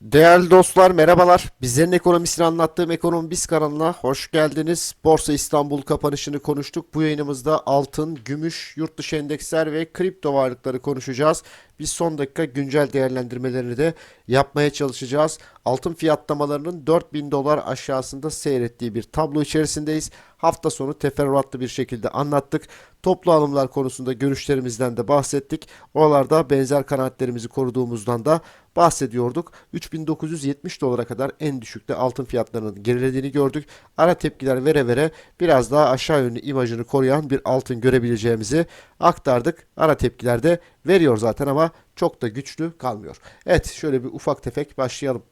Değerli dostlar merhabalar. Bizlerin ekonomisini anlattığım Ekonomi Biz kanalına hoş geldiniz. Borsa İstanbul kapanışını konuştuk. Bu yayınımızda altın, gümüş, yurt dışı endeksler ve kripto varlıkları konuşacağız. Biz son dakika güncel değerlendirmelerini de yapmaya çalışacağız. Altın fiyatlamalarının 4000 dolar aşağısında seyrettiği bir tablo içerisindeyiz. Hafta sonu teferruatlı bir şekilde anlattık. Toplu alımlar konusunda görüşlerimizden de bahsettik. Oralarda benzer kanaatlerimizi koruduğumuzdan da bahsediyorduk. 3970 dolara kadar en düşükte altın fiyatlarının gerilediğini gördük. Ara tepkiler vere vere biraz daha aşağı yönlü imajını koruyan bir altın görebileceğimizi aktardık. Ara tepkiler de veriyor zaten ama çok da güçlü kalmıyor. Evet şöyle bir ufak tefek başlayalım.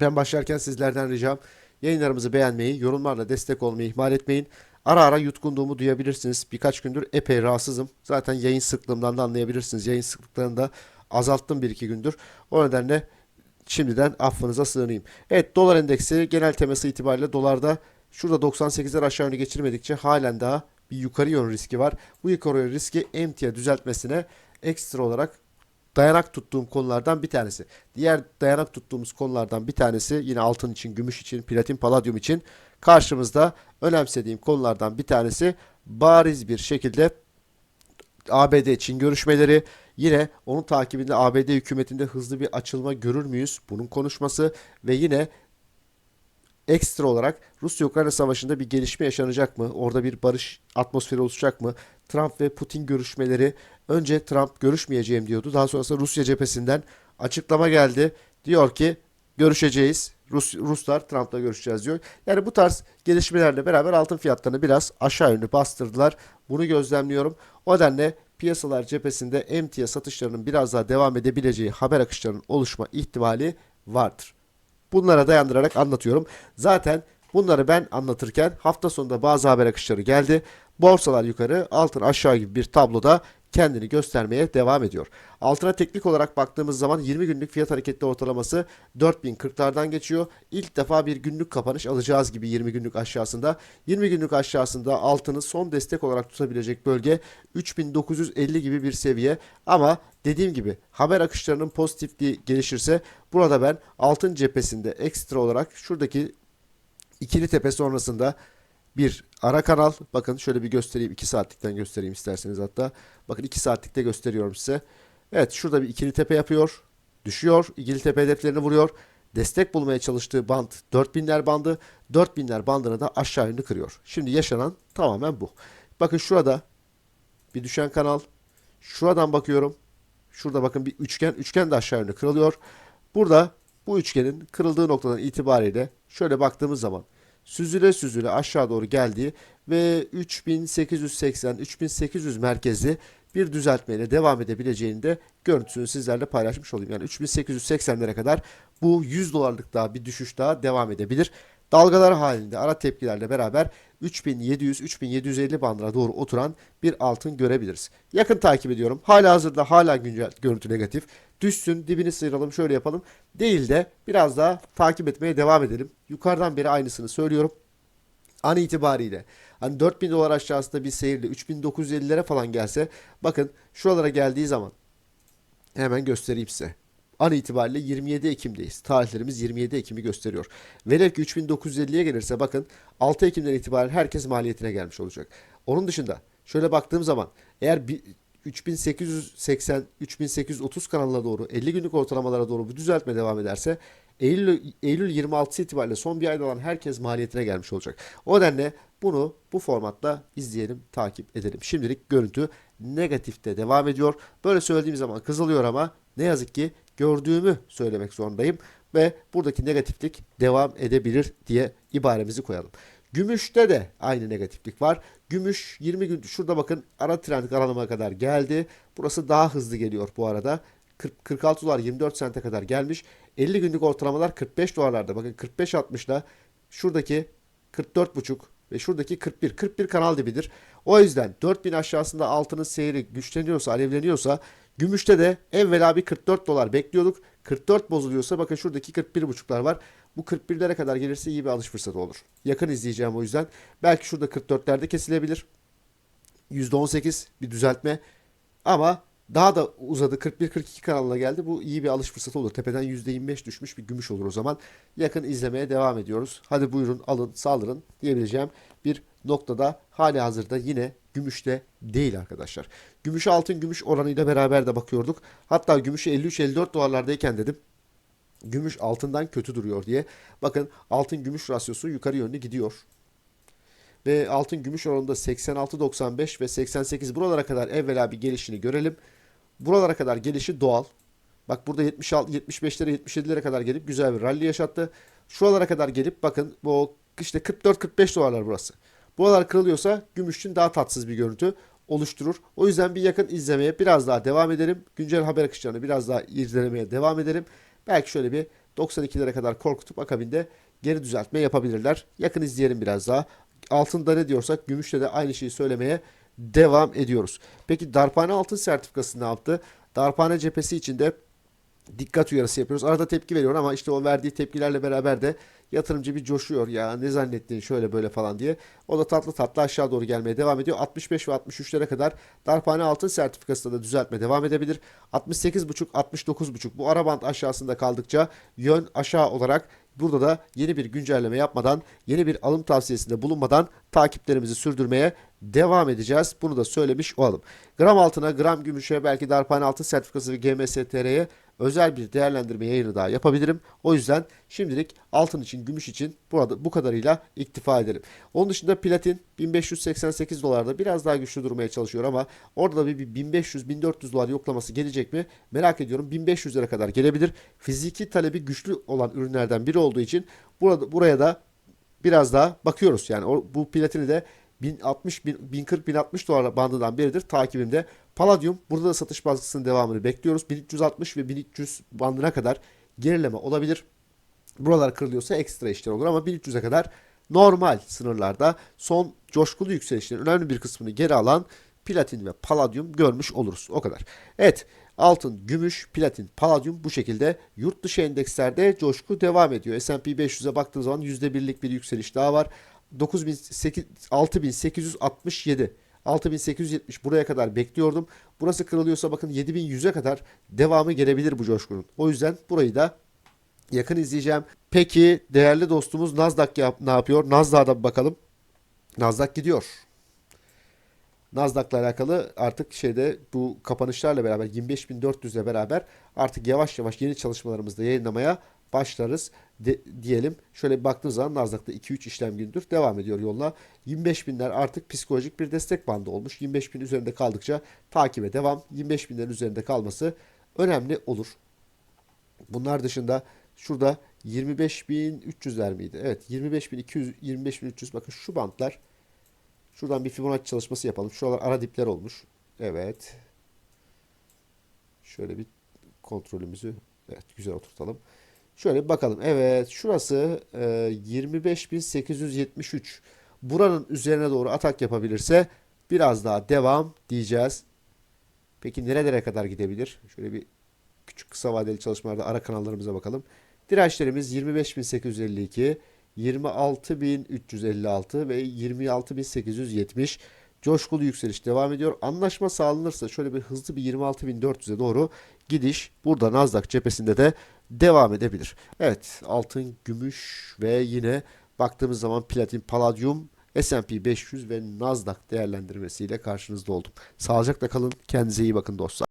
Ben başlarken sizlerden ricam yayınlarımızı beğenmeyi, yorumlarla destek olmayı ihmal etmeyin. Ara ara yutkunduğumu duyabilirsiniz. Birkaç gündür epey rahatsızım. Zaten yayın sıklığımdan da anlayabilirsiniz. Yayın sıklıklarını da azalttım bir iki gündür. O nedenle şimdiden affınıza sığınayım. Evet dolar endeksi genel teması itibariyle dolarda şurada 98'ler aşağı yönlü geçirmedikçe halen daha bir yukarı yön riski var. Bu yukarı yön riski emtia düzeltmesine ekstra olarak dayanak tuttuğum konulardan bir tanesi. Diğer dayanak tuttuğumuz konulardan bir tanesi yine altın için, gümüş için, platin, paladyum için karşımızda önemsediğim konulardan bir tanesi bariz bir şekilde ABD Çin görüşmeleri yine onun takibinde ABD hükümetinde hızlı bir açılma görür müyüz? Bunun konuşması ve yine ekstra olarak Rusya-Ukrayna savaşında bir gelişme yaşanacak mı? Orada bir barış atmosferi oluşacak mı? Trump ve Putin görüşmeleri önce Trump görüşmeyeceğim diyordu. Daha sonrasında Rusya cephesinden açıklama geldi. Diyor ki görüşeceğiz. Rus, Ruslar Trump'la görüşeceğiz diyor. Yani bu tarz gelişmelerle beraber altın fiyatlarını biraz aşağı yönlü bastırdılar. Bunu gözlemliyorum. O nedenle piyasalar cephesinde emtia satışlarının biraz daha devam edebileceği haber akışlarının oluşma ihtimali vardır. Bunlara dayandırarak anlatıyorum. Zaten bunları ben anlatırken hafta sonunda bazı haber akışları geldi. Borsalar yukarı, altın aşağı gibi bir tabloda kendini göstermeye devam ediyor. Altına teknik olarak baktığımız zaman 20 günlük fiyat hareketli ortalaması 4040'lardan geçiyor. İlk defa bir günlük kapanış alacağız gibi 20 günlük aşağısında. 20 günlük aşağısında altını son destek olarak tutabilecek bölge 3950 gibi bir seviye. Ama dediğim gibi haber akışlarının pozitifliği gelişirse burada ben altın cephesinde ekstra olarak şuradaki ikili tepe sonrasında bir ara kanal. Bakın şöyle bir göstereyim. 2 saatlikten göstereyim isterseniz hatta. Bakın 2 saatlikte gösteriyorum size. Evet şurada bir ikili tepe yapıyor. Düşüyor. İkili tepe hedeflerini vuruyor. Destek bulmaya çalıştığı band 4000'ler bandı. 4000'ler bandını da aşağı yönlü kırıyor. Şimdi yaşanan tamamen bu. Bakın şurada bir düşen kanal. Şuradan bakıyorum. Şurada bakın bir üçgen. Üçgen de aşağı yönlü kırılıyor. Burada bu üçgenin kırıldığı noktadan itibariyle şöyle baktığımız zaman süzüle süzüle aşağı doğru geldiği ve 3880-3800 merkezli bir düzeltmeyle devam edebileceğini de görüntüsünü sizlerle paylaşmış olayım. Yani 3880'lere kadar bu 100 dolarlık daha bir düşüş daha devam edebilir. Dalgalar halinde ara tepkilerle beraber 3700-3750 bandına doğru oturan bir altın görebiliriz. Yakın takip ediyorum. Hala hazırda hala güncel görüntü negatif. Düşsün dibini sıyıralım şöyle yapalım. Değil de biraz daha takip etmeye devam edelim. Yukarıdan beri aynısını söylüyorum. An itibariyle hani 4000 dolar aşağısında bir seyirle 3950'lere falan gelse bakın şuralara geldiği zaman hemen göstereyim size. An itibariyle 27 Ekim'deyiz. Tarihlerimiz 27 Ekim'i gösteriyor. Velev ki 3950'ye gelirse bakın 6 Ekim'den itibaren herkes maliyetine gelmiş olacak. Onun dışında şöyle baktığım zaman eğer bir 3880 3830 kanalına doğru 50 günlük ortalamalara doğru bu düzeltme devam ederse Eylül, Eylül 26'sı itibariyle son bir ayda olan herkes maliyetine gelmiş olacak. O nedenle bunu bu formatta izleyelim, takip edelim. Şimdilik görüntü negatifte devam ediyor. Böyle söylediğim zaman kızılıyor ama ne yazık ki gördüğümü söylemek zorundayım ve buradaki negatiflik devam edebilir diye ibaremizi koyalım. Gümüşte de aynı negatiflik var. Gümüş 20 gün şurada bakın ara trend kanalıma kadar geldi. Burası daha hızlı geliyor bu arada. 40, 46 dolar 24 sente kadar gelmiş. 50 günlük ortalamalar 45 dolarlarda. Bakın 45 60'la şuradaki 44,5 ve şuradaki 41. 41 kanal dibidir. O yüzden 4000 aşağısında altının seyri güçleniyorsa, alevleniyorsa gümüşte de evvela bir 44 dolar bekliyorduk. 44 bozuluyorsa bakın şuradaki 41,5'lar var. Bu 41'lere kadar gelirse iyi bir alış fırsatı olur. Yakın izleyeceğim o yüzden. Belki şurada 44'lerde kesilebilir. %18 bir düzeltme. Ama Daha da uzadı 41-42 kanalına geldi. Bu iyi bir alış fırsatı olur. Tepeden %25 düşmüş bir gümüş olur o zaman. Yakın izlemeye devam ediyoruz. Hadi buyurun alın saldırın diyebileceğim bir noktada hali hazırda yine gümüşte değil arkadaşlar. Gümüş altın gümüş oranıyla beraber de bakıyorduk. Hatta gümüşü 53-54 dolarlardayken dedim gümüş altından kötü duruyor diye. Bakın altın gümüş rasyosu yukarı yönlü gidiyor. Ve altın gümüş oranında 86-95 ve 88 buralara kadar evvela bir gelişini görelim. Buralara kadar gelişi doğal. Bak burada 76 75'lere 77'lere kadar gelip güzel bir rally yaşattı. Şuralara kadar gelip bakın bu işte 44-45 dolarlar burası. Buralar kırılıyorsa gümüş için daha tatsız bir görüntü oluşturur. O yüzden bir yakın izlemeye biraz daha devam edelim. Güncel haber akışlarını biraz daha irdelemeye devam edelim. Belki şöyle bir 92'lere kadar korkutup akabinde geri düzeltme yapabilirler. Yakın izleyelim biraz daha. Altında ne diyorsak gümüşte de aynı şeyi söylemeye devam ediyoruz. Peki darphane altın sertifikası ne yaptı? Darphane cephesi içinde dikkat uyarısı yapıyoruz. Arada tepki veriyor ama işte o verdiği tepkilerle beraber de yatırımcı bir coşuyor ya ne zannettin şöyle böyle falan diye. O da tatlı tatlı aşağı doğru gelmeye devam ediyor. 65 ve 63'lere kadar darphane altın sertifikası da düzeltme devam edebilir. 68,5 69,5 bu ara band aşağısında kaldıkça yön aşağı olarak burada da yeni bir güncelleme yapmadan yeni bir alım tavsiyesinde bulunmadan takiplerimizi sürdürmeye devam edeceğiz. Bunu da söylemiş olalım. Gram altına, gram gümüşe, belki darphane altın sertifikası ve GMSTR'ye özel bir değerlendirme yayını daha yapabilirim. O yüzden şimdilik altın için, gümüş için burada bu kadarıyla iktifa edelim. Onun dışında platin 1588 dolarda biraz daha güçlü durmaya çalışıyor ama orada da bir 1500-1400 dolar yoklaması gelecek mi? Merak ediyorum. 1500'lere kadar gelebilir. Fiziki talebi güçlü olan ürünlerden biri olduğu için burada buraya da biraz daha bakıyoruz. Yani o, bu platini de 1060 bin- 1040 1060 dolar bandından biridir takibimde. Palladium burada da satış baskısının devamını bekliyoruz. 1360 ve 1300 bandına kadar gerileme olabilir. Buralar kırılıyorsa ekstra işler olur ama 1300'e kadar normal sınırlarda son coşkulu yükselişlerin önemli bir kısmını geri alan platin ve palladium görmüş oluruz. O kadar. Evet altın, gümüş, platin, palladium bu şekilde yurt dışı endekslerde coşku devam ediyor. S&P 500'e baktığınız zaman %1'lik bir yükseliş daha var. 9800 6867 6870 buraya kadar bekliyordum. Burası kırılıyorsa bakın 7100'e kadar devamı gelebilir bu coşkunun. O yüzden burayı da yakın izleyeceğim. Peki değerli dostumuz Nasdaq yap, ne yapıyor? Nasdaq'a da bir bakalım. Nasdaq gidiyor. Nasdaq'la alakalı artık şeyde bu kapanışlarla beraber 25.400 ile beraber artık yavaş yavaş yeni çalışmalarımızda yayınlamaya başlarız de- diyelim. Şöyle baktığınız zaman Nasdaq'ta 2-3 işlem gündür devam ediyor yoluna. 25.000'ler artık psikolojik bir destek bandı olmuş. 25.000 üzerinde kaldıkça takibe devam. 25.000'lerin üzerinde kalması önemli olur. Bunlar dışında şurada 25.300'ler miydi? Evet 25.200 25.300 bakın şu bantlar Şuradan bir Fibonacci çalışması yapalım. Şuralar ara dipler olmuş. Evet. Şöyle bir kontrolümüzü evet güzel oturtalım. Şöyle bakalım. Evet şurası e, 25.873. Buranın üzerine doğru atak yapabilirse biraz daha devam diyeceğiz. Peki nerelere kadar gidebilir? Şöyle bir küçük kısa vadeli çalışmalarda ara kanallarımıza bakalım. Dirençlerimiz 25.852, 26.356 ve 26.870. Coşkulu yükseliş devam ediyor. Anlaşma sağlanırsa şöyle bir hızlı bir 26.400'e doğru gidiş burada Nasdaq cephesinde de devam edebilir. Evet altın, gümüş ve yine baktığımız zaman platin, palladium, S&P 500 ve Nasdaq değerlendirmesiyle karşınızda oldum. Sağlıcakla kalın. Kendinize iyi bakın dostlar.